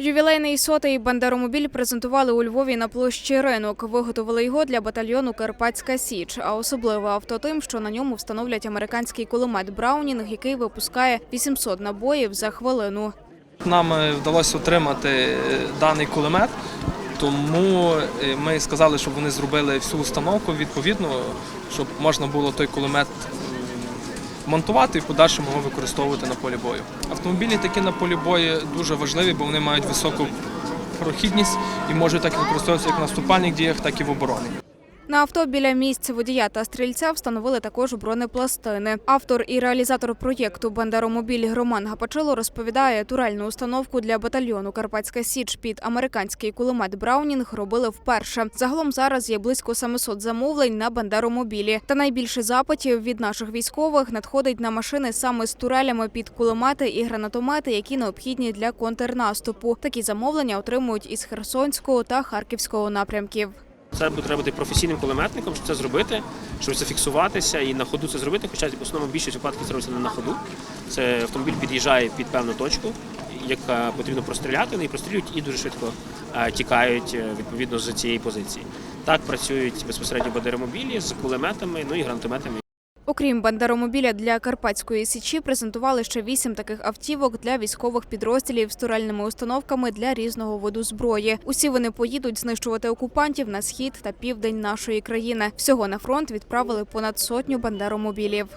Ювілейний сотий бандеромобіль презентували у Львові на площі ринок. Виготовили його для батальйону Карпатська Січ. А особливе авто тим, що на ньому встановлять американський кулемет Браунінг, який випускає 800 набоїв за хвилину. Нам е, вдалося отримати е, даний кулемет, тому е, ми сказали, щоб вони зробили всю установку відповідно, щоб можна було той кулемет монтувати і подальшому його використовувати на полі бою. Автомобілі такі на полі бою дуже важливі, бо вони мають високу прохідність і можуть так використовуватися як в наступальних діях, так і в обороні. На авто біля місць водія та стрільця встановили також бронепластини. Автор і реалізатор проєкту Бандеромобіль Роман Гапачило розповідає, турельну установку для батальйону Карпатська Січ під американський кулемет Браунінг робили вперше. Загалом зараз є близько 700 замовлень на Бандеромобілі. Та найбільше запитів від наших військових надходить на машини саме з турелями під кулемети і гранатомети, які необхідні для контрнаступу. Такі замовлення отримують із Херсонського та Харківського напрямків. Це треба бути професійним кулеметником, щоб це зробити, щоб зафіксуватися і на ходу це зробити. Хоча в основному більшість випадків це робиться не на ходу. Це автомобіль під'їжджає під певну точку, яка потрібно простріляти, вони прострілюють і дуже швидко е, тікають е, відповідно з цієї позиції. Так працюють безпосередньо бадеромобілі з кулеметами, ну і гранатометами. Окрім бандеромобіля для Карпатської січі, презентували ще вісім таких автівок для військових підрозділів з турельними установками для різного виду зброї. Усі вони поїдуть знищувати окупантів на схід та південь нашої країни. Всього на фронт відправили понад сотню бандеромобілів.